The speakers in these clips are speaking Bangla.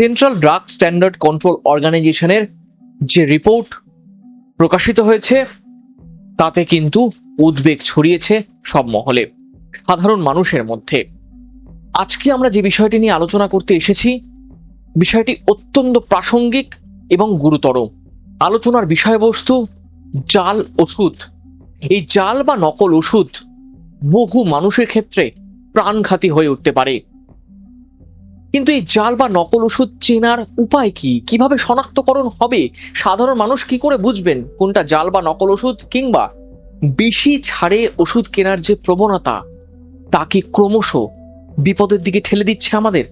সেন্ট্রাল ড্রাগ স্ট্যান্ডার্ড কন্ট্রোল অর্গানাইজেশনের যে রিপোর্ট প্রকাশিত হয়েছে, তাতে কিন্তু উদ্বেগ ছড়িয়েছে সব মহলে, সাধারণ মানুষের মধ্যে। আজকে আমরা যে বিষয়টি নিয়ে আলোচনা করতে এসেছি, বিষয়টি অত্যন্ত প্রাসঙ্গিক এবং গুরুতর। আলোচনার বিষয়বস্তু জাল ওষুধ। এই জাল বা নকল ওষুধ বহু মানুষের ক্ষেত্রে প্রাণঘাতী হয়ে উঠতে পারে। কিন্তু এই জাল বা নকল ওষুধ চেনার উপায় কি? কীভাবে শনাক্তকরণ হবে? সাধারণ মানুষ কি করে বুঝবেন কোনটা জাল বা নকল ওষুধ কিংবা বেশি ছাড়ে ওষুধ কেনার যে প্রবণতা, তা কি ক্রমশ বিপদের দিকে ঠেলে দিচ্ছে আমাদের?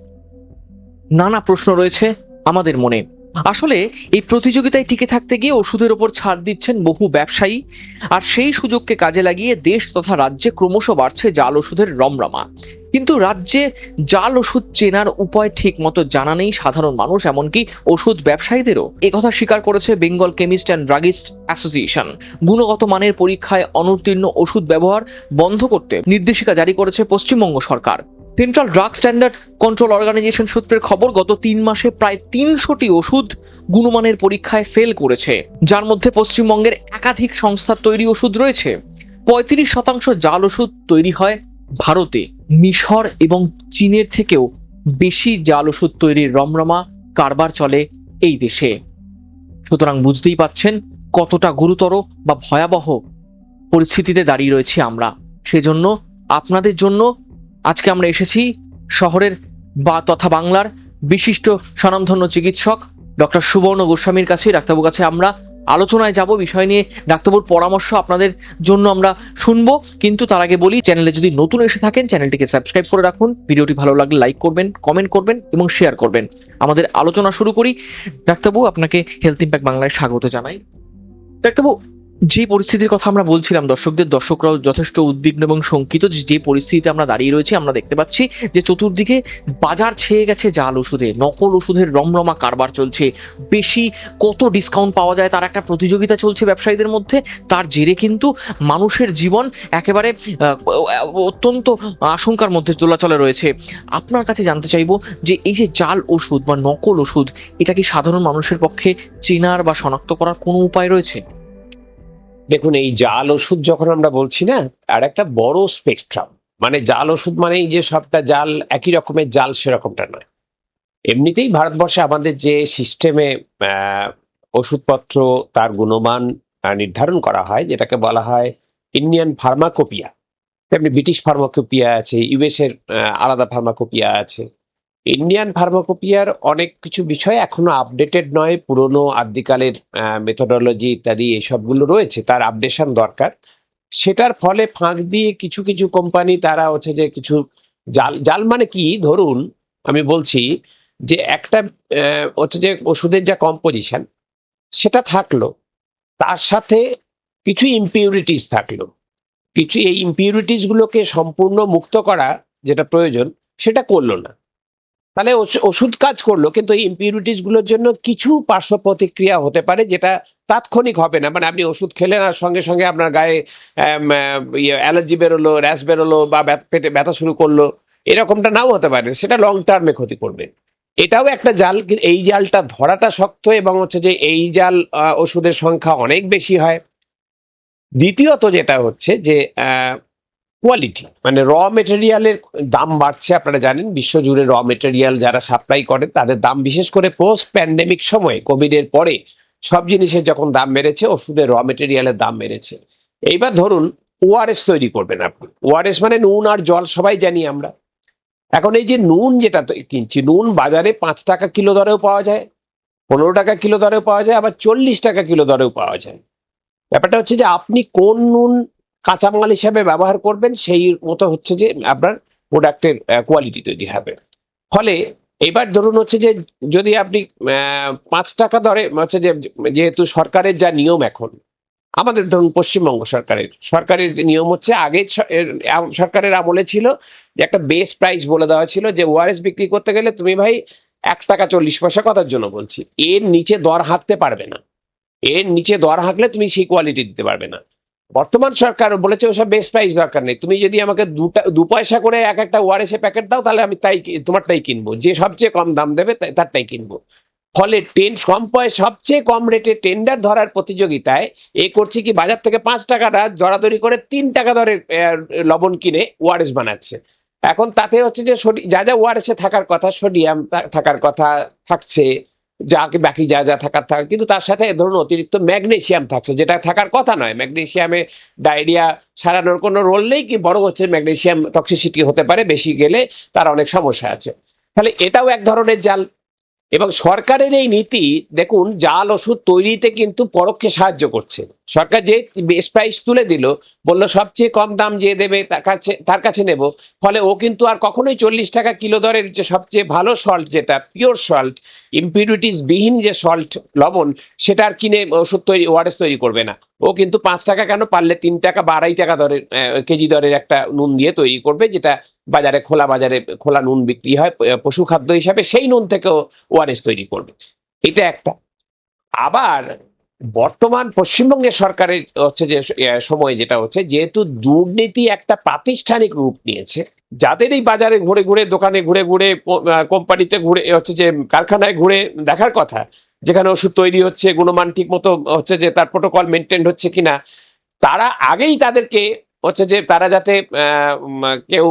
নানা প্রশ্ন রয়েছে আমাদের মনে। আসলে এই প্রতিযোগিতায় টিকে থাকতে গিয়ে ওষুধের ওপর ছাড় দিচ্ছেন বহু ব্যবসায়ী, আর সেই সুযোগকে কাজে লাগিয়ে দেশ তথা রাজ্যে ক্রমশ বাড়ছে জাল ওষুধের রমরমা। কিন্তু রাজ্যে জাল ওষুধ চেনার উপায় ঠিক মতো জানা নেই সাধারণ মানুষ, এমনকি ওষুধ ব্যবসায়ীদেরও। একথা স্বীকার করেছে Bengal chemist and druggist association. গুণগত মানের পরীক্ষায় অনুত্তীর্ণ ওষুধ ব্যবহার বন্ধ করতে নির্দেশিকা জারি করেছে পশ্চিমবঙ্গ সরকার। Central drug standard control organisation সূত্রের খবর, গত তিন মাসে প্রায় তিনশোটি ওষুধ গুণমানের পরীক্ষায় ফেল করেছে। যার মধ্যে পশ্চিমবঙ্গের একাধিক সংস্থার তৈরি ওষুধ রয়েছে। পঁয়ত্রিশ শতাংশ জাল ওষুধ তৈরি হয় ভারতে। মিশর এবং চীনের থেকেও বেশি জাল ওষুধ তৈরির রমরমা কারবার চলে এই দেশে। সুতরাং বুঝতেই পাচ্ছেন কতটা গুরুতর বা ভয়াবহ পরিস্থিতিতে দাঁড়িয়ে রয়েছি আমরা। সেজন্য আপনাদের জন্য আজকে আমরা এসেছি শহরের বা তথা বাংলার বিশিষ্ট স্বনামধন্য চিকিৎসক ডক্টর সুবর্ণ গোস্বামীর কাছে। ডাক্তারবাবুর কাছে আমরা আলোচনায় যাব, বিষয় নিয়ে ডাক্তারবাবুর পরামর্শ আপনাদের জন্য আমরা শুনব। কিন্তু তার আগে বলি, চ্যানেলে যদি নতুন এসে থাকেন, চ্যানেলটিকে সাবস্ক্রাইব করে রাখুন। ভিডিওটি ভালো লাগলে লাইক করবেন, কমেন্ট করবেন এবং শেয়ার করবেন। আমাদের আলোচনা শুরু করি। ডাক্তারবাবু, আপনাকে হেলথ ইম্প্যাক্ট বাংলায় স্বাগত জানাই। ডাক্তারবাবু যে পরিস্থিতির কথা আমরা বলছিলাম, দর্শকদের, দর্শকরাও যথেষ্ট উদ্বিগ্ন এবং শঙ্কিত যে পরিস্থিতিতে আমরা দাঁড়িয়ে রয়েছি, আমরা দেখতে পাচ্ছি যে চতুর্দিকে বাজার ছেয়ে গেছে জাল ওষুধে, নকল ওষুধের রমরমা কারবার চলছে। বেশি কত ডিসকাউন্ট পাওয়া যায় তার একটা প্রতিযোগিতা চলছে ব্যবসায়ীদের মধ্যে, তার জেরে কিন্তু মানুষের জীবন একেবারে অত্যন্ত আশঙ্কার মধ্যে চলাচলে রয়েছে। আপনার কাছে জানতে চাইব যে, এই যে জাল ওষুধ বা নকল ওষুধ, এটা কি সাধারণ মানুষের পক্ষে চেনার বা শনাক্ত করার কোনো উপায় রয়েছে? দেখুন, এই জাল ওষুধ যখন আমরা বলছি না, আর একটা বড় স্পেকট্রাম মানে জাল ওষুধ মানেই যে সবটা জাল একই রকমের জাল সেরকমটা নয়। এমনিতেই ভারতবর্ষে আমাদের যে সিস্টেমে ওষুধপত্র তার গুণমান নির্ধারণ করা হয়, যেটাকে বলা হয় ইন্ডিয়ান ফার্মাকোপিয়া তেমনি ব্রিটিশ ফার্মাকোপিয়া আছে ইউএসের আলাদা ফার্মাকোপিয়া আছে। ইন্ডিয়ান ফার্মাকোপিয়ার অনেক কিছু বিষয় এখনও আপডেটেড নয়, পুরনো আদিকালের মেথোডোলজি ইত্যাদি এসবগুলো রয়েছে, তার আপডেশন দরকার। সেটার ফলে ফাঁক দিয়ে কিছু কিছু কোম্পানি তারা হচ্ছে যে কিছু জাল জাল মানে কি? ধরুন, আমি বলছি যে একটা হচ্ছে যে ওষুধের যা কম্পোজিশন সেটা থাকল, তার সাথে কিছু ইম্পিউরিটিস থাকল। কিছু এই ইম্পিউরিটিস গুলোকে সম্পূর্ণ মুক্ত করা যেটা প্রয়োজন, সেটা করল না। তাহলে ওষ- ওষুধ কাজ করল, কিন্তু এই ইম্পিউরিটিসগুলোর জন্য কিছু পার্শ্ব প্রতিক্রিয়া হতে পারে যেটা তাৎক্ষণিক হবে না। মানে আপনি ওষুধ খেলেন আর সঙ্গে সঙ্গে আপনার গায়ে অ্যালার্জি বেরোলো, র্যাশ বেরোলো বা পেটে ব্যথা শুরু করল, এরকমটা নাও হতে পারে। সেটা লং টার্মে ক্ষতি করবে। এটাও একটা জাল এই জালটা ধরাটা শক্ত এবং হচ্ছে যে এই জাল ওষুধের সংখ্যা অনেক বেশি হয়। দ্বিতীয়ত যেটা হচ্ছে যে কোয়ালিটি মানে র মেটেরিয়ালের দাম বাড়ছে, আপনারা জানেন, বিশ্বজুড়ে র মেটেরিয়াল যারা সাপ্লাই করে, তাদের দাম বিশেষ করে পোস্ট প্যান্ডেমিক সময়ে কোভিডের পরে, সব জিনিসের যখন দাম বেড়েছে, ওষুধের র মেটেরিয়ালের দাম বেড়েছে। এইবার ধরুন ওআরএস তৈরি করবেন আপনি। ওআরএস মানে নুন আর জল সবাই জানি আমরা। এখন এই যে নুন যেটা কিনছি, নুন বাজারে পাঁচ টাকা কিলো দরেও পাওয়া যায়, পনেরো টাকা কিলো দরেও পাওয়া যায়, আবার চল্লিশ টাকা কিলো দরেও পাওয়া যায়। ব্যাপারটা হচ্ছে যে আপনি কোন নুন কাঁচামাল হিসাবে ব্যবহার করবেন, সেই মতো হচ্ছে যে আপনার প্রোডাক্টের কোয়ালিটি তৈরি হবে। ফলে এবার ধরুন হচ্ছে যে যদি আপনি পাঁচ টাকা দরে হচ্ছে যে যেহেতু সরকারের যা নিয়ম এখন, আমাদের ধরুন পশ্চিমবঙ্গ সরকারের সরকারের নিয়ম হচ্ছে আগে সরকারের আমলে ছিল যে একটা বেস প্রাইস বলে দেওয়া ছিল যে ওআরএস বিক্রি করতে গেলে তুমি ভাই এক টাকা চল্লিশ পয়সা কথার জন্য বলছি। এর নিচে দর হাঁকতে পারবে না। এর নিচে দর হাঁকলে তুমি সেই কোয়ালিটি দিতে পারবে না। বর্তমান সরকার বলেছে ওসব বেস্ট প্রাইস দরকার নেই। তুমি যদি আমাকে দুটা দু পয়সা করে এক একটা ওয়ারেসে প্যাকেট দাও তাহলে আমি তাই তোমারটাই কিনবো। যে সবচেয়ে কম দাম দেবে তারটাই কিনবো। ফলে টেন কম পয়সা সবচেয়ে কম রেটে টেন্ডার ধরার প্রতিযোগিতায় এ করছে কি বাজার থেকে পাঁচ টাকাটা জড়াদড়ি করে তিন টাকা আহ, লবণ কিনে ওয়ারেস বানাচ্ছে। এখন তাতে হচ্ছে যে যা যা ওয়ারেসে থাকার কথা সোডিয়াম থাকার কথা থাকছে যা বাকি যা যা থাকার থাকে। কিন্তু তার সাথে ধরুন অতিরিক্ত ম্যাগনেশিয়াম থাকছে, যেটা থাকার কথা নয়। ম্যাগনেশিয়ামে ডায়রিয়া সারানোর কোনো রোল নেই কি? বড় হচ্ছে ম্যাগনেশিয়াম টক্সিসিটি হতে পারে, বেশি গেলে তার অনেক সমস্যা আছে। তাহলে এটাও এক ধরনের জাল। এবং সরকারের এই নীতি, দেখুন, জাল ওষুধ তৈরিতে কিন্তু পরোক্ষে সাহায্য করছে। সরকার যে বেস্ট প্রাইস তুলে দিল, বলল সবচেয়ে কম দাম যে দেবে তার কাছে তার কাছে নেব। ফলে ও কিন্তু আর কখনোই চল্লিশ টাকা কিলো দরের যে সবচেয়ে ভালো সল্ট যেটা পিওর সল্ট ইম্পিউরিটিস বিহীন যে সল্ট লবণ, সেটা আর কিনে ওষুধ তৈরি ওয়ারেস তৈরি করবে না। ও কিন্তু পাঁচ টাকা কেন পারলে তিন টাকা বা আড়াই টাকা দরের কেজি দরের একটা নুন দিয়ে তৈরি করবে, যেটা বাজারে, খোলা বাজারে, খোলা নুন বিক্রি হয় পশু খাদ্য হিসাবে সেই নুন থেকেও ওয়ারেস তৈরি করবে। এটা একটা। আবার বর্তমান পশ্চিমবঙ্গের সরকারের হচ্ছে যে সময় যেটা হচ্ছে, যেহেতু দুর্নীতি একটা প্রাতিষ্ঠানিক রূপ নিয়েছে, যাদের এই বাজারে ঘুরে ঘুরে, দোকানে ঘুরে ঘুরে কোম্পানিতে ঘুরে হচ্ছে যে, কারখানায় ঘুরে দেখার কথা, যেখানে ওষুধ তৈরি হচ্ছে, গুণমান ঠিক মতো হচ্ছে যে, তার প্রোটোকল মেনটেন হচ্ছে কিনা, তারা আগেই তাদেরকে হচ্ছে যে তারা যাতে কেউ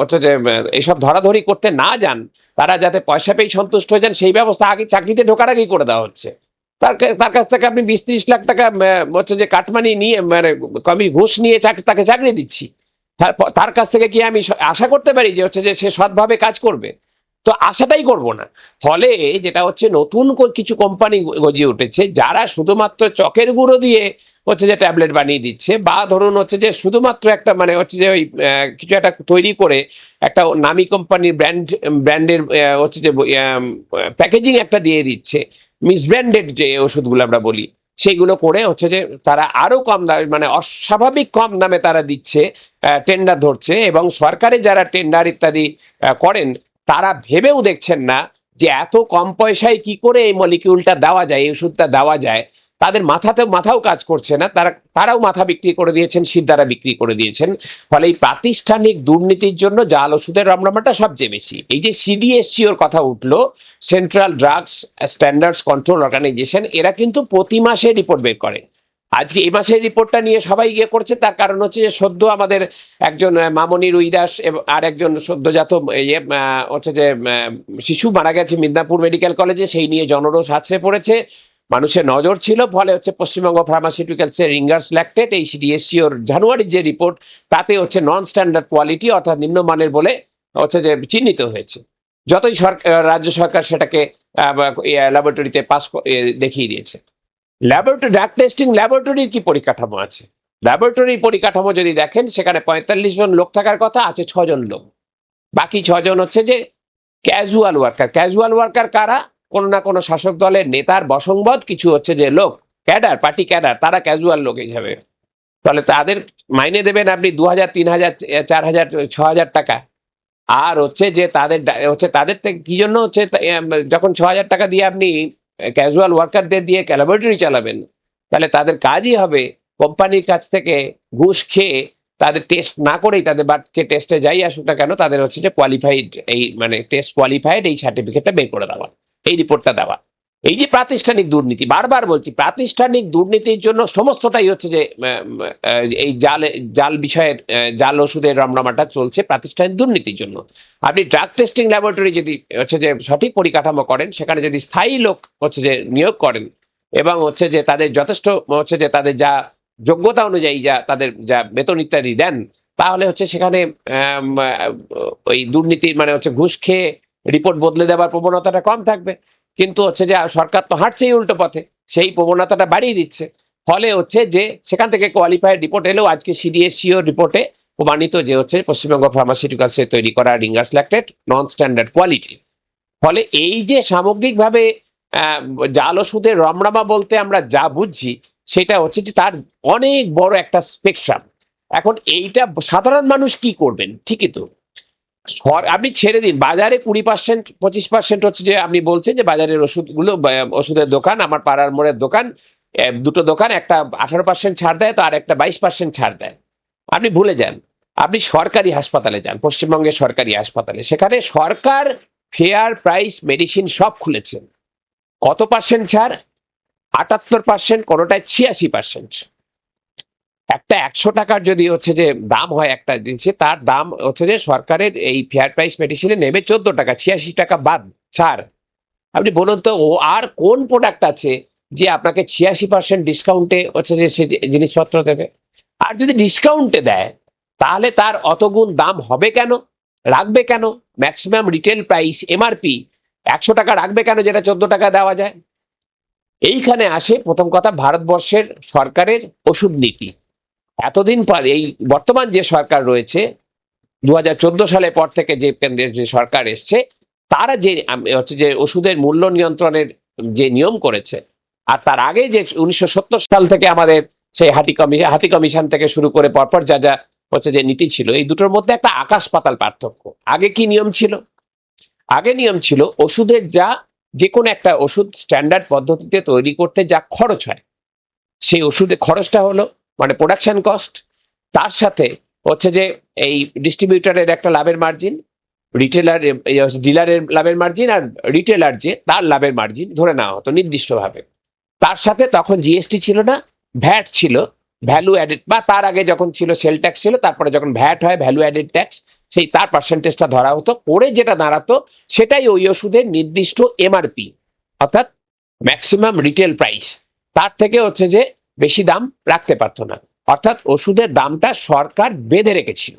হচ্ছে যে এইসব ধরাধরি করতে না যান, তারা যাতে পয়সা পেয়ে সন্তুষ্ট হয়ে যান, সেই ব্যবস্থা আগে চাকরিতে ঢোকার আগেই করে দেওয়া হচ্ছে। তার তার কাছ থেকে আপনি বিশ ত্রিশ লাখ টাকা হচ্ছে যে কাটমানি নিয়ে মানে কমি ঘুষ নিয়ে তাকে চাকরি দিচ্ছি। তার কাছ থেকে কি আমি আশা করতে পারি যে, হচ্ছে যে সে সৎভাবে কাজ করবে? তো আশাটাই করব না। ফলে যেটা হচ্ছে নতুন কিছু কোম্পানি গজিয়ে উঠেছে, যারা শুধুমাত্র চকের গুঁড়ো দিয়ে হচ্ছে যে ট্যাবলেট বানিয়ে দিচ্ছে, বা ধরুন হচ্ছে যে শুধুমাত্র একটা মানে হচ্ছে যে ওই কিছু একটা তৈরি করে একটা নামি কোম্পানির ব্র্যান্ড, ব্র্যান্ডের হচ্ছে যে প্যাকেজিং একটা দিয়ে দিচ্ছে মিসব্র্যান্ডেড যে ওষুধগুলো আমরা বলি সেইগুলো করে হচ্ছে যে তারা আরও কম দামে মানে অস্বাভাবিক কম দামে তারা দিচ্ছে টেন্ডার ধরছে, এবং সরকারে যারা টেন্ডার ইত্যাদি করেন, তারা ভেবেও দেখছেন না যে এত কম পয়সায় কি করে এই মলিকিউলটা দেওয়া যায়, এই ওষুধটা দেওয়া যায় তাদের মাথাতে মাথাও কাজ করছে না। তারা, তারাও মাথা বিক্রি করে দিয়েছেন সিদ্ধারা বিক্রি করে দিয়েছেন। ফলে এই প্রাতিষ্ঠানিক দুর্নীতির জন্য জাল ওষুধের রমরমাটা সবচেয়ে বেশি। এই যে সিডিএসসিওর কথা উঠল central drugs standards control organisation এরা কিন্তু প্রতি মাসে রিপোর্ট বের করে। আজকে এই মাসের রিপোর্টটা নিয়ে সবাই ইয়ে করছে, তার কারণ হচ্ছে যে সদ্য আমাদের একজন মামনি রুইদাস এবং আর একজন সদ্যজাত ইয়ে হচ্ছে যে শিশু মারা গেছে মিদনাপুর মেডিকেল কলেজে, সেই নিয়ে জনরোষ আছড়ে পড়েছে। মানুষের নজর ছিল, ফলে হচ্ছে পশ্চিমবঙ্গ ফার্মাসিউটিক্যালসের রিঙ্গার্স ল্যাকটেড এই সিডিএসসিওর জানুয়ারির যে রিপোর্ট তাতে হচ্ছে নন স্ট্যান্ডার্ড কোয়ালিটি অর্থাৎ নিম্নমানের বলে হচ্ছে যে চিহ্নিত হয়েছে। যতই সরকার রাজ্য সরকার সেটাকে ল্যাবরেটরিতে পাস দেখিয়ে দিয়েছে। ল্যাবরেটরি ড্রাগ টেস্টিং ল্যাবরেটরির কি পরিকাঠামো আছে? ল্যাবরেটরির পরিকাঠামো যদি দেখেন, সেখানে পঁয়তাল্লিশ জন লোক থাকার কথা, আছে ছজন লোক। বাকি ছজন হচ্ছে যে ক্যাজুয়াল ওয়ার্কার ক্যাজুয়াল ওয়ার্কার কারা? কোনো না কোনো শাসক দলের নেতার বসংবদ কিছু হচ্ছে যে লোক, ক্যাডার, পার্টি ক্যাডার, তারা ক্যাজুয়াল লোক হিসাবে। তাহলে তাদের মাইনে দেবেন আপনি দু হাজার তিন হাজার চার হাজার ছ হাজার টাকা। আর হচ্ছে যে তাদের হচ্ছে তাদের থেকে কি জন্য হচ্ছে যখন ছ হাজার টাকা দিয়ে আপনি ক্যাজুয়াল ওয়ার্কারদের দিয়ে ল্যাবরেটরি চালাবেন, তাহলে তাদের কাজই হবে কোম্পানির কাছ থেকে ঘুষ খেয়ে তাদের টেস্ট না করেই তাদের বাচ্চা টেস্টে যাই আসুক না কেন, তাদের হচ্ছে যে কোয়ালিফাইড এই মানে টেস্ট কোয়ালিফাইড এই সার্টিফিকেটটা বের করে দেওয়া। এই রিপোর্টটা দেওয়া। এই যে প্রাতিষ্ঠানিক দুর্নীতি, বারবার বলছি, প্রাতিষ্ঠানিক দুর্নীতির জন্য সমস্তটাই হচ্ছে যে এই জাল জাল বিষয়ের জাল ওষুধের রমরমাটা চলছে প্রাতিষ্ঠানিক দুর্নীতির জন্য। আপনি ড্রাগ টেস্টিং ল্যাবরেটরি যদি হচ্ছে যে সঠিক পরিকাঠামো করেন, সেখানে যদি স্থায়ী লোক হচ্ছে যে নিয়োগ করেন এবং হচ্ছে যে তাদের যথেষ্ট, হচ্ছে যে তাদের যা যোগ্যতা অনুযায়ী যা তাদের যা বেতন ইত্যাদি দেন, তাহলে হচ্ছে সেখানে ওই দুর্নীতির মানে হচ্ছে ঘুষ খেয়ে রিপোর্ট বদলে দেওয়ার প্রবণতাটা কম থাকবে। কিন্তু হচ্ছে যে, সরকার তো হাঁটছেই উল্টো পথে, সেই প্রবণতাটা বাড়িয়ে দিচ্ছে। ফলে হচ্ছে যে, সেখান থেকে কোয়ালিফাইড রিপোর্ট এলেও আজকে সিডিএসসিও রিপোর্টে প্রমাণিত যে, হচ্ছে পশ্চিমবঙ্গ ফার্মাসিউটিক্যালসে তৈরি করা ringer's lactated non standard quality ফলে এই যে, সামগ্রিকভাবে জাল ওষুধের রমরামা বলতে আমরা যা বুঝছি, সেটা হচ্ছে যে, তার অনেক বড় একটা স্পেকট্রাম এখন এইটা সাধারণ মানুষ কি করবেন? ঠিকই তো। আপনি ছেড়ে দিন। বাজারে কুড়ি পার্সেন্ট পঁচিশ পার্সেন্ট হচ্ছে যে আপনি বলছেন যে বাজারের ওষুধগুলো ওষুধের দোকান, আমার পাড়ার মোড়ের দোকান দুটো দোকান, একটা আঠারো পার্সেন্ট ছাড় দেয়, তো আর একটা বাইশ পার্সেন্ট ছাড় দেয়। আপনি ভুলে যান। আপনি সরকারি হাসপাতালে যান, পশ্চিমবঙ্গের সরকারি হাসপাতালে। সেখানে সরকার ফেয়ার প্রাইস মেডিসিন সব খুলেছেন। কত পার্সেন্ট ছাড়? আটাত্তর পার্সেন্ট কোনোটায় ছিয়াশি পার্সেন্ট একটা একশো টাকার যদি হচ্ছে যে দাম হয় একটা জিনিসে, তার দাম হচ্ছে যে সরকারের এই ফেয়ার প্রাইস মেডিসিনে নেবে চোদ্দ টাকা, ছিয়াশি টাকা বাদ, ছাড়। আপনি বলুন তো, ও আর কোন প্রোডাক্ট আছে যে আপনাকে ছিয়াশি পার্সেন্ট ডিসকাউন্টে হচ্ছে যে সে জিনিসপত্র দেবে? আর যদি ডিসকাউন্টে দেয়, তাহলে তার অতগুণ দাম হবে কেন? রাখবে কেন? ম্যাক্সিমাম রিটেল প্রাইস এমআরপি একশো টাকা রাখবে কেন যেটা চোদ্দ টাকা দেওয়া যায়? এইখানে আসে প্রথম কথা ভারতবর্ষের সরকারের ওষুধ নীতি। এতদিন পর এই বর্তমান যে সরকার রয়েছে দু সালের পর থেকে যে কেন্দ্রের যে সরকার এসছে, তারা যে হচ্ছে যে ওষুধের মূল্য নিয়ন্ত্রণের যে নিয়ম করেছে, আর তার আগে যে উনিশশো সত্তর সাল থেকে আমাদের সেই হাতি কমিশন হাতি কমিশন থেকে শুরু করে পরপর যা যা হচ্ছে যে নীতি ছিল, এই দুটোর মধ্যে একটা আকাশ পাতাল পার্থক্য। আগে কি নিয়ম ছিল? আগে নিয়ম ছিল ওষুধের যা যে কোনো একটা ওষুধ স্ট্যান্ডার্ড পদ্ধতিতে তৈরি করতে যা খরচ হয়, সেই ওষুধের খরচটা হলো মানে প্রোডাকশন কস্ট তার সাথে হচ্ছে যে এই ডিস্ট্রিবিউটারের একটা লাভের মার্জিন রিটেলার ডিলারের লাভের মার্জিন আর রিটেলার যে, তার লাভের মার্জিন ধরে নেওয়া হতো নির্দিষ্টভাবে। তার সাথে তখন জিএসটি ছিল না ভ্যাট ছিল ভ্যালু অ্যাডেড বা তার আগে যখন ছিল সেল ট্যাক্স ছিল, তারপরে যখন ভ্যাট হয় ভ্যালু অ্যাডেড ট্যাক্স সেই তার পার্সেন্টেজটা ধরা হতো। পরে যেটা দাঁড়াতো, সেটাই ওই ওষুধের নির্দিষ্ট এমআরপি অর্থাৎ ম্যাক্সিমাম রিটেল প্রাইস তার থেকে হচ্ছে যে বেশি দাম রাখতে পারতো না। অর্থাৎ ওষুধের দামটা সরকার বেঁধে রেখেছিল।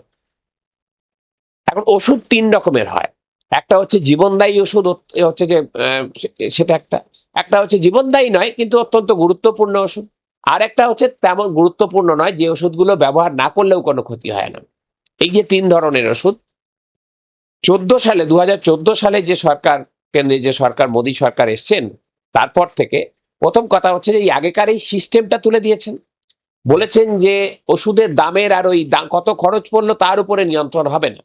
এখন ওষুধ তিন রকমের হয়। একটা হচ্ছে জীবনদায়ী ওষুধ হচ্ছে যে সেটা একটা। একটা হচ্ছে জীবনদায়ী নয়, কিন্তু অত্যন্ত গুরুত্বপূর্ণ ওষুধ। আর একটা হচ্ছে তেমন গুরুত্বপূর্ণ নয়, যে ওষুধগুলো ব্যবহার না করলেও কোনো ক্ষতি হয় না। এই যে তিন ধরনের ওষুধ। চোদ্দ সালে দু হাজার চোদ্দ সালে যে সরকার কেন্দ্রে, যে সরকার, মোদী সরকার এসছেন, তারপর থেকে প্রথম কথা হচ্ছে যে এই আগেকার এই সিস্টেমটা তুলে দিয়েছেন। বলেছেন যে ওষুধের দামের আর ওই কত খরচ পড়ল তার উপরে নিয়ন্ত্রণ হবে না।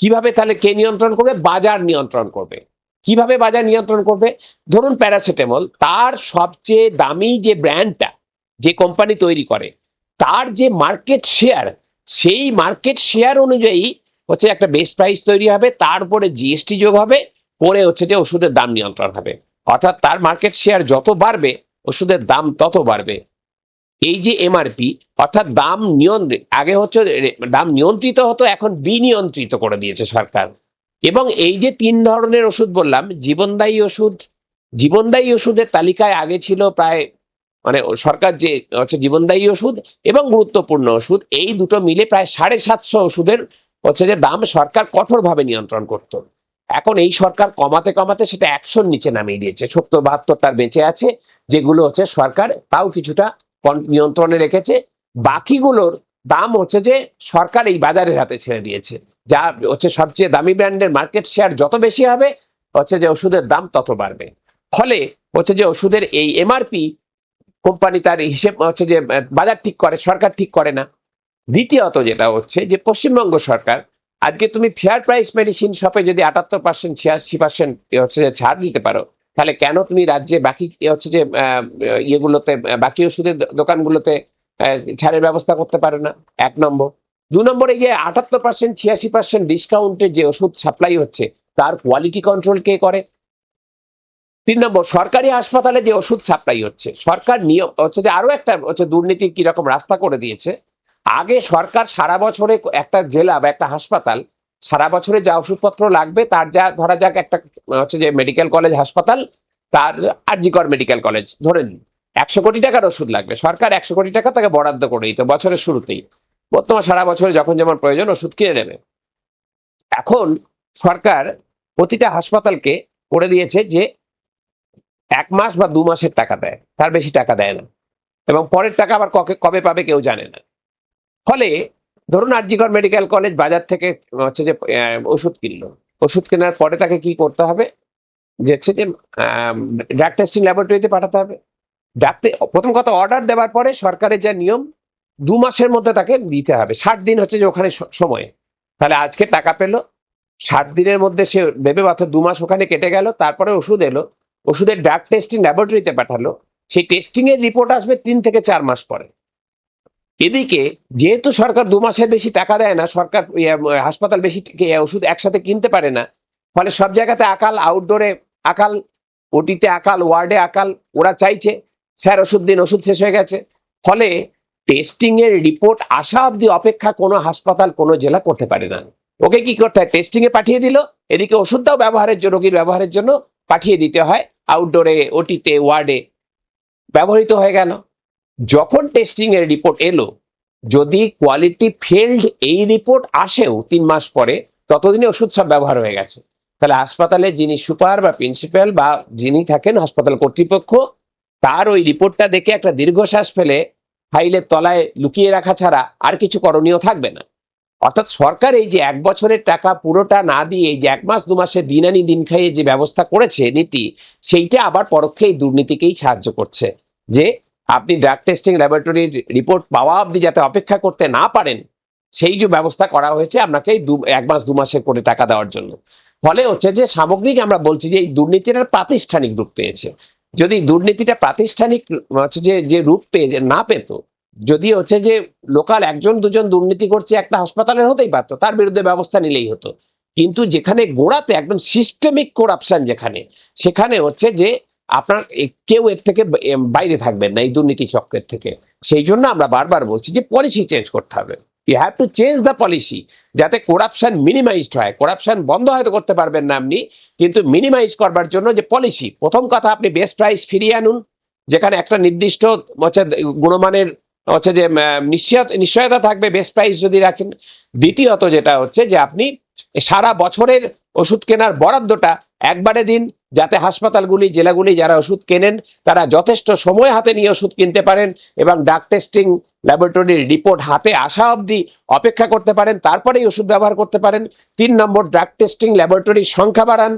কীভাবে তাহলে কে নিয়ন্ত্রণ করবে? বাজার নিয়ন্ত্রণ করবে। কীভাবে বাজার নিয়ন্ত্রণ করবে? ধরুন প্যারাসিটামল, তার সবচেয়ে দামি যে ব্র্যান্ডটা যে কোম্পানি তৈরি করে, তার যে মার্কেট শেয়ার, সেই মার্কেট শেয়ার অনুযায়ী হচ্ছে একটা বেস্ট প্রাইস তৈরি হবে, তার উপরে জিএসটি যোগ হবে, পরে হচ্ছে যে ওষুধের দাম নিয়ন্ত্রণ হবে। অর্থাৎ তার মার্কেট শেয়ার যত বাড়বে, ওষুধের দাম তত বাড়বে। এই যে এমআরপি অর্থাৎ দাম নিয়ন্ত্রিত আগে হচ্ছে দাম নিয়ন্ত্রিত হতো, এখন বিনিয়ন্ত্রিত করে দিয়েছে সরকার। এবং এই যে তিন ধরনের ওষুধ বললাম, জীবনদায়ী ওষুধ, জীবনদায়ী ওষুধের তালিকায় আগে ছিল প্রায় মানে সরকার যে, হচ্ছে জীবনদায়ী ওষুধ এবং গুরুত্বপূর্ণ ওষুধ, এই দুটো মিলে প্রায় সাড়ে সাতশো ওষুধের হচ্ছে যে দাম সরকার কঠোরভাবে নিয়ন্ত্রণ করত। এখন এই সরকার কমাতে কমাতে সেটা একশোর নিচে নামিয়ে দিয়েছে। সত্তর বাহাত্তরটার বেঁচে আছে, যেগুলো হচ্ছে সরকার তাও কিছুটা নিয়ন্ত্রণে রেখেছে। বাকিগুলোর দাম হচ্ছে যে সরকার এই বাজারের হাতে ছেড়ে দিয়েছে। যা হচ্ছে সবচেয়ে দামি ব্র্যান্ডের মার্কেট শেয়ার যত বেশি হবে, হচ্ছে যে ওষুধের দাম তত বাড়বে। ফলে হচ্ছে যে ওষুধের এই এমআরপি কোম্পানি তার হিসেব হচ্ছে যে, বাজার ঠিক করে, সরকার ঠিক করে না। দ্বিতীয়ত যেটা হচ্ছে যে পশ্চিমবঙ্গ সরকার আজকে তুমি ফেয়ার প্রাইস মেডিসিন শপে যদি আটাত্তর পার্সেন্ট ছিয়াশি পার্সেন্ট হচ্ছে যে ছাড় দিতে পারো, তাহলে কেন তুমি রাজ্যে বাকি হচ্ছে যে ইয়েগুলোতে বাকি ওষুধের দোকানগুলোতে ছাড়ের ব্যবস্থা করতে পারে না? এক নম্বর। দু নম্বর এই যে আটাত্তর পার্সেন্ট ছিয়াশি পার্সেন্ট ডিসকাউন্টে যে ওষুধ সাপ্লাই হচ্ছে, তার কোয়ালিটি কন্ট্রোল কে করে? তিন নম্বর, সরকারি হাসপাতালে যে ওষুধ সাপ্লাই হচ্ছে, সরকার নিয়ম, হচ্ছে যে আরও একটা হচ্ছে দুর্নীতির কীরকম রাস্তা করে দিয়েছে আগে সরকার সারা বছরে একটা জেলা বা একটা হাসপাতাল, সারা বছরে যা ওষুধপত্র লাগবে, তার যা ধরা যাক একটা, হচ্ছে যে মেডিকেল কলেজ হাসপাতাল, তার আরজিকর মেডিকেল কলেজ ধরে নিন। একশো কোটি টাকার ওষুধ লাগবে। সরকার একশো কোটি টাকা তাকে বরাদ্দ করে দিত বছরের শুরুতেই। বর্তমান সারা বছরে যখন যেমন প্রয়োজন ওষুধ কিনে নেবে। এখন সরকার প্রতিটা হাসপাতালকে করে দিয়েছে যে এক মাস বা দু মাসের টাকা দেয়। তার বেশি টাকা দেয় না। এবং পরের টাকা আবার কবে কবে পাবে কেউ জানে না। ফলে ধরুন আরজিকর মেডিকেল কলেজ বাজার থেকে, হচ্ছে যে ওষুধ কিনলো। ওষুধ কেনার পরে তাকে কি করতে হবে? যে হচ্ছে যে ড্রাগ টেস্টিং ল্যাবরেটরিতে পাঠাতে হবে। ডাক্তার প্রথম কথা অর্ডার দেওয়ার পরে সরকারের যা নিয়ম, দু মাসের মধ্যে তাকে দিতে হবে। ষাট দিন হচ্ছে যে ওখানে সময়। তাহলে আজকে টাকা পেল। ষাট দিনের মধ্যে সে দেবে, অর্থাৎ দু মাস ওখানে কেটে গেল। তারপরে ওষুধ এলো। ওষুধের ড্রাগ টেস্টিং ল্যাবরেটরিতে পাঠালো। সেই টেস্টিংয়ের রিপোর্ট আসবে তিন থেকে চার মাস পরে। এদিকে যেহেতু সরকার দু মাসের বেশি টাকা দেয় না সরকার ইয়ে, হাসপাতাল বেশি ওষুধ একসাথে কিনতে পারে না ফলে সব জায়গাতে আকাল আউটডোরে আকাল ওটিতে আকাল ওয়ার্ডে আকাল ওরা চাইছে স্যার ওষুধ দিন ওষুধ শেষ হয়ে গেছে ফলে টেস্টিং এর রিপোর্ট আসা অবধি অপেক্ষা কোনো হাসপাতাল কোনো জেলা করতে পারে না। ওকে কি করতে হয়? টেস্টিংয়ে পাঠিয়ে দিল এদিকে ওষুধটাও ব্যবহারের জন্য রোগীর ব্যবহারের জন্য পাঠিয়ে দিতে হয় আউটডোরে ওটিতে ওয়ার্ডে ব্যবহৃত হয়ে গেল। যখন টেস্টিং এর রিপোর্ট এলো, যদি কোয়ালিটি ফেল্ড এই রিপোর্ট আসেও তিন মাস পরে, ততদিনে ওষুধ সব ব্যবহার হয়ে গেছে। তাহলে হাসপাতালে যিনি সুপার বা প্রিন্সিপাল বা যিনি থাকেন হাসপাতাল কর্তৃপক্ষ, তার ওই রিপোর্টটা দেখে একটা দীর্ঘশ্বাস ফেলে ফাইলের তলায় লুকিয়ে রাখা ছাড়া আর কিছু করণীয় থাকবে না। অর্থাৎ সরকার এই যে এক বছরের টাকা পুরোটা না দিয়ে এই যে এক মাস, দু মাসে দিন আনি দিন খাইয়ে যে ব্যবস্থা করেছে নীতি, সেইটা আবার পরোক্ষে এই দুর্নীতিকেই সাহায্য করছে। যে আপনি ড্রাগ টেস্টিং ল্যাবরেটরির রিপোর্ট পাওয়া অবধি যাতে অপেক্ষা করতে না পারেন, সেই যে ব্যবস্থা করা হয়েছে আপনাকে দু, এক মাস, দু মাসের করে টাকা দেওয়ার জন্য। ফলে হচ্ছে যে সামগ্রিক আমরা বলছি যে এই দুর্নীতিটা প্রাতিষ্ঠানিক রূপ পেয়েছে। যদি দুর্নীতিটা প্রাতিষ্ঠানিক হচ্ছে যে যে রূপ পেয়ে না পেত, যদি হচ্ছে যে লোকাল একজন, দুজন দুর্নীতি করছে একটা হাসপাতালের হতেই পারতো, তার বিরুদ্ধে ব্যবস্থা নিলেই হতো। কিন্তু যেখানে গোড়াতে একদম সিস্টেমিক করাপশন যেখানে, সেখানে হচ্ছে যে আপনার কেউ এর থেকে বাইরে থাকবেন না এই দুর্নীতি চক্রের থেকে। সেই জন্য আমরা বারবার বলছি যে পলিসি চেঞ্জ করতে হবে। You have to change the policy যাতে করাপশন মিনিমাইজড হয়। করাপশন বন্ধ হয়তো করতে পারবেন না আপনি, কিন্তু মিনিমাইজ করবার জন্য যে পলিসি প্রথম কথা, আপনি বেস্ট প্রাইস ফিরিয়ে আনুন, যেখানে একটা নির্দিষ্ট হচ্ছে গুণমানের হচ্ছে যে নিশ্চয়তা থাকবে বেস্ট প্রাইস যদি রাখেন। দ্বিতীয়ত যেটা হচ্ছে যে আপনি সারা বছরের ওষুধ কেনার বরাদ্দটা একবারে দিন, যাতে হাসপাতালগুলি, জেলাগুলি যারা ওষুধ কেনেন, তারা যথেষ্ট সময় হাতে নিয়ে ওষুধ কিনতে পারেন এবং ডাক টেস্টিং ল্যাবরেটরির রিপোর্ট হাতে আসা অবধি অপেক্ষা করতে পারেন, তারপরেই ওষুধ ব্যবহার করতে পারেন। তিন নম্বর ড্রাগ টেস্টিং ল্যাবরেটরির সংখ্যা বাড়ান।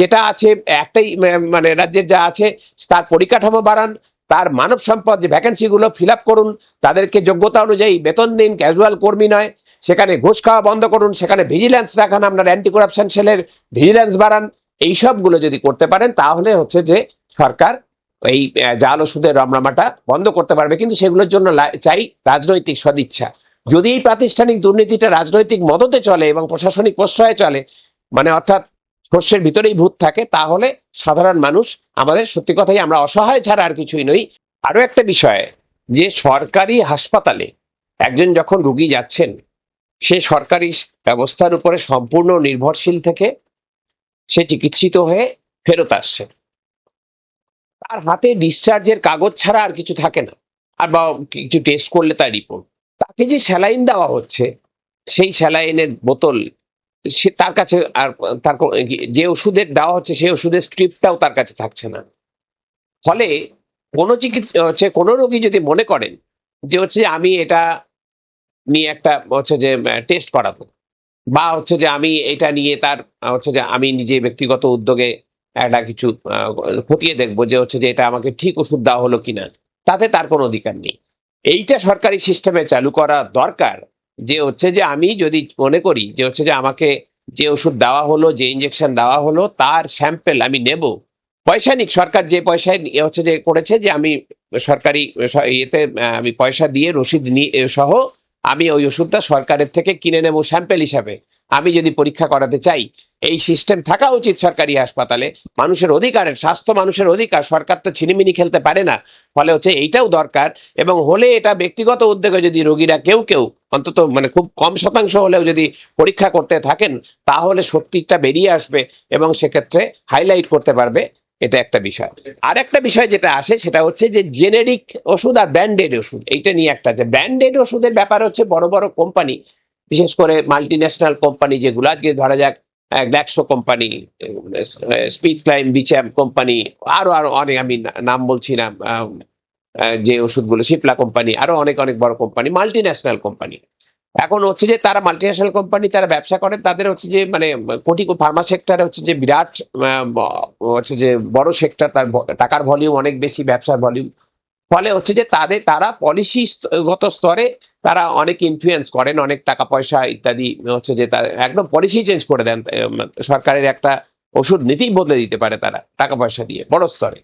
যেটা আছে, একটাই মানে রাজ্যের যা আছে, তার পরিকাঠামো বাড়ান, তার মানব সম্পদ যে ভ্যাকেন্সিগুলো ফিল করুন, তাদেরকে যোগ্যতা অনুযায়ী বেতন দিন ক্যাজুয়াল কর্মী নয়। সেখানে ঘুষ খাওয়া বন্ধ করুন, সেখানে ভিজিল্যান্স রাখান, আপনার অ্যান্টি করাপশন সেলের ভিজিল্যান্স বাড়ান এই সবগুলো যদি করতে পারেন, তাহলে হচ্ছে যে সরকার এই জাল ওষুধের রমনামাটা বন্ধ করতে পারবে। কিন্তু সেগুলোর জন্য চাই রাজনৈতিক সদিচ্ছা। যদি এই প্রাতিষ্ঠানিক দুর্নীতিটা রাজনৈতিক মদতে চলে এবং প্রশাসনিক প্রশ্রয়ে চলে মানে অর্থাৎ শস্যের ভিতরেই ভূত থাকে, তাহলে সাধারণ মানুষ আমাদের সত্যি কথাই আমরা অসহায় ছাড়া আর কিছুই নই। আরও একটা বিষয়, যে সরকারি হাসপাতালে একজন যখন রুগী যাচ্ছেন সে সরকারি ব্যবস্থার উপরে সম্পূর্ণ নির্ভরশীল থেকে সে চিকিৎসিত হয়ে ফেরত আসছে। তার হাতে ডিসচার্জের কাগজ ছাড়া আর কিছু থাকে না। আর বা কিছু টেস্ট করলে তার রিপোর্ট তাকে যে স্যালাইন দেওয়া হচ্ছে, সেই স্যালাইনের বোতল, সে তার কাছে আর তার যে ওষুধের দেওয়া হচ্ছে, সেই ওষুধের স্ক্রিপ্টটাও তার কাছে থাকছে না। ফলে কোনো চিকিৎসা হচ্ছে কোনো রোগী যদি মনে করেন যে হচ্ছে আমি এটা নিয়ে একটা হচ্ছে যে টেস্ট করাবো। বা হচ্ছে যে, আমি এটা নিয়ে তার হচ্ছে যে, আমি নিজে ব্যক্তিগত উদ্যোগে একটা কিছু খতিয়ে দেখব যে, হচ্ছে যে, এটা আমাকে ঠিক ওষুধ দেওয়া হলো কিনা। তাতে তার কোনো অধিকার নেই। এইটা সরকারি সিস্টেমে চালু করা দরকার যে, হচ্ছে যে, আমি যদি মনে করি যে, হচ্ছে যে, আমাকে যে ওষুধ দেওয়া হলো, যে ইঞ্জেকশন দেওয়া হলো, তার স্যাম্পেল আমি নেব। পয়সা নিক, সরকার যে পয়সায় হচ্ছে যে, করেছে যে, আমি সরকারি ইয়েতে আমি পয়সা দিয়ে রসিদ নিয়ে সহ আমি ওই ওষুধটা সরকারের থেকে কিনে নেব স্যাম্পেল হিসাবে। আমি যদি পরীক্ষা করাতে চাই, এই সিস্টেম থাকা উচিত সরকারি হাসপাতালে। মানুষের অধিকারের, স্বাস্থ্য মানুষের অধিকার, সরকার তো ছিনিমিনি খেলতে পারে না। ফলে হচ্ছে এইটাও দরকার এবং হলে এটা ব্যক্তিগত উদ্যোগে যদি রোগীরা কেউ কেউ, অন্তত মানে খুব কম শতাংশ হলেও যদি পরীক্ষা করতে থাকেন, তাহলে সত্যিটা বেরিয়ে আসবে এবং সেক্ষেত্রে হাইলাইট করতে পারবে। এটা একটা বিষয়। আর একটা বিষয় যেটা আসে, সেটা হচ্ছে যে জেনেরিক ওষুধ আর ব্যান্ডেড ওষুধ, এইটা নিয়ে একটা আছে। ব্যান্ডেড ওষুধের ব্যাপার হচ্ছে বড় বড় কোম্পানি বিশেষ করে মাল্টি ন্যাশনাল কোম্পানি যেগুলো, আজকে ধরা যাক Glaxo company SmithKline Beecham company আরও আরও অনেক, আমি নাম বলছি না যে ওষুধগুলো শিপলা কোম্পানি আরও অনেক অনেক বড় কোম্পানি মাল্টি ন্যাশনাল কোম্পানি এখন হচ্ছে যে তারা মাল্টি ন্যাশনাল কোম্পানি তারা ব্যবসা করে, তাদের হচ্ছে যে মানে কোটি ফার্মা সেক্টরে হচ্ছে যে বিরাট হচ্ছে যে বড় সেক্টর তার টাকার ভলিউম অনেক বেশি, ব্যবসার ভলিউম ফলে হচ্ছে যে তাদের, তারা পলিসি গত স্তরে তারা অনেক ইনফ্লুয়েন্স করেন, অনেক টাকা পয়সা ইত্যাদি, হচ্ছে যে তার একদম পলিসি চেঞ্জ করে দেন সরকারের একটা ওষুধ নীতি বদলে দিতে পারে তারা, টাকা পয়সা দিয়ে, বড় স্তরে।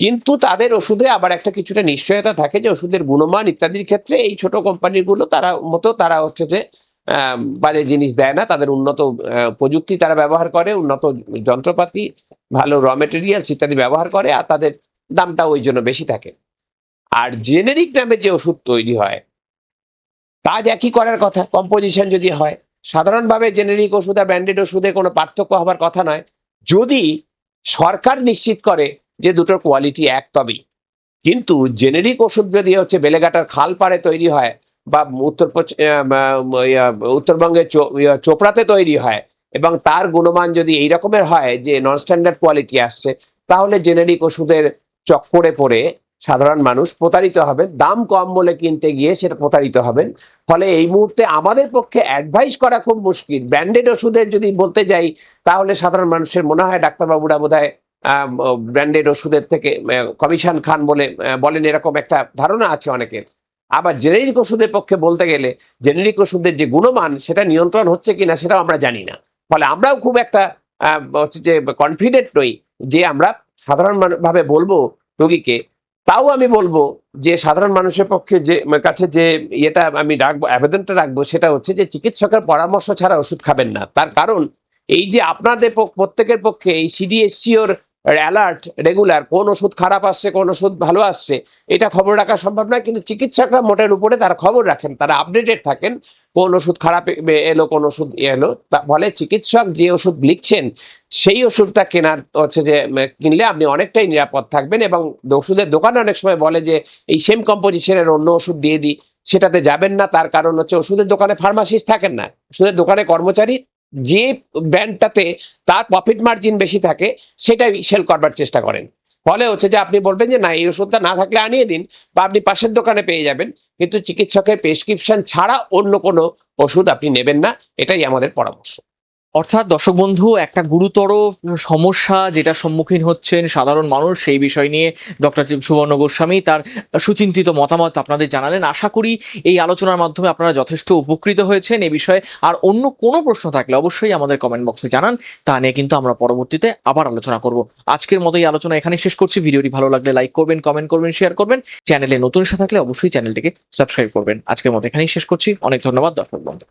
কিন্তু তাদের ওষুধে আবার একটা কিছুটা নিশ্চয়তা থাকে যে ওষুধের গুণমান ইত্যাদির ক্ষেত্রে এই ছোট কোম্পানিগুলো তারা মতো তারা হচ্ছে যে বাজে জিনিস দেয় না। তাদের উন্নত প্রযুক্তি তারা ব্যবহার করে, উন্নত যন্ত্রপাতি, ভালো র মেটেরিয়ালস ইত্যাদি ব্যবহার করে, আর তাদের দামটা ওই জন্য বেশি থাকে। আর জেনেরিক নামে যে ওষুধ তৈরি হয় কাজ একই করার কথা কম্পোজিশন যদি হয়, সাধারণভাবে জেনেরিক ওষুধ আর ব্র্যান্ডেড ওষুধে কোনো পার্থক্য হবার কথা নয়। যদি সরকার নিশ্চিত করে যে দুটোর কোয়ালিটি এক তবেই। কিন্তু জেনেরিক ওষুধ যদি হচ্ছে বেলেঘাটার খাল পাড়ে তৈরি হয় বা উত্তর উত্তরবঙ্গের চোপড়াতে তৈরি হয় এবং তার গুণমান যদি এই রকমের হয় যে নন স্ট্যান্ডার্ড কোয়ালিটি আসছে, তাহলে জেনেরিক ওষুধের চক্করে পড়ে সাধারণ মানুষ প্রতারিত হবেন দাম কম বলে কিনতে গিয়ে সেটা প্রতারিত হবেন। ফলে এই মুহূর্তে আমাদের পক্ষে অ্যাডভাইস করা খুব মুশকিল। ব্র্যান্ডেড ওষুধের যদি বলতে যাই, তাহলে সাধারণ মানুষের মনে হয় ডাক্তারবাবুরা বোধ ব্র্যান্ডেড ওষুধের থেকে কমিশন খান বলে বলেন এরকম একটা ধারণা আছে অনেকের। আবার জেনেরিক ওষুধের পক্ষে বলতে গেলে জেনেরিক ওষুধের যে গুণমান, সেটা নিয়ন্ত্রণ হচ্ছে কিনা সেটাও আমরা জানি না। ফলে আমরাও খুব একটা হচ্ছে যে কনফিডেন্ট নই যে আমরা সাধারণ মানু- ভাবে বলব রোগীকে। তাও আমি বলব যে, সাধারণ মানুষের পক্ষে যে, কাছে যে ইয়েটা আমি রাখব, আবেদনটা রাখব, সেটা হচ্ছে যে, চিকিৎসকের পরামর্শ ছাড়া ওষুধ খাবেন না। তার কারণ, এই যে আপনাদের প্রত্যেকের পক্ষে এই সিডিএসসিওর অ্যালার্ট রেগুলার কোন ওষুধ খারাপ আসছে, কোন ওষুধ ভালো আসছে, এটা খবর রাখা সম্ভব নয়, কিন্তু চিকিৎসকরা মোটের উপরে তারা খবর রাখেন, তারা আপডেটেড থাকেন, কোন ওষুধ খারাপ এলো, কোন ওষুধ এলো, তা ফলে চিকিৎসক যে ওষুধ লিখছেন, সেই ওষুধটা কেনার হচ্ছে যে কিনলে আপনি অনেকটাই নিরাপদ থাকবেন এবং ওষুধের দোকানে অনেক সময় বলে যে, এই সেম কম্পোজিশনের অন্য ওষুধ দিয়ে দিই, সেটাতে যাবেন না, তার কারণ হচ্ছে ওষুধের দোকানে ফার্মাসিস্ট থাকেন না, ওষুধের দোকানে কর্মচারী যে ব্র্যান্ডটাতে তার প্রফিট মার্জিন বেশি থাকে, সেটাই সেল করবার চেষ্টা করেন। ফলে হচ্ছে যে আপনি বলবেন যে, না, এই ওষুধটা না থাকলে আনিয়ে দিন বা আপনি পাশের দোকানে পেয়ে যাবেন। কিন্তু চিকিৎসকের প্রেসক্রিপশন ছাড়া অন্য কোনো ওষুধ আপনি নেবেন না। এটাই আমাদের পরামর্শ। অর্থাৎ দর্শক বন্ধু, একটা গুরুতর সমস্যা যেটা সম্মুখীন হচ্ছেন সাধারণ মানুষ, সেই বিষয় নিয়ে ডক্টর সুবর্ণ গোস্বামী তার সুচিন্তিত মতামত আপনাদের জানালেন। আশা করি এই আলোচনার মাধ্যমে আপনারা যথেষ্ট উপকৃত হয়েছেন এ বিষয়ে। আর অন্য কোনো প্রশ্ন থাকলে অবশ্যই আমাদের কমেন্ট বক্সে জানান। তা নিয়ে কিন্তু আমরা পরবর্তীতে আবার আলোচনা করব। আজকের মতো এই আলোচনা এখানে শেষ করছি। ভিডিওটি ভালো লাগলে লাইক করবেন কমেন্ট করবেন শেয়ার করবেন। চ্যানেলে নতুন এসে থাকলে অবশ্যই চ্যানেলটিকে সাবস্ক্রাইব করবেন। আজকের মতো এখানেই শেষ করছি। অনেক ধন্যবাদ, দর্শক বন্ধু।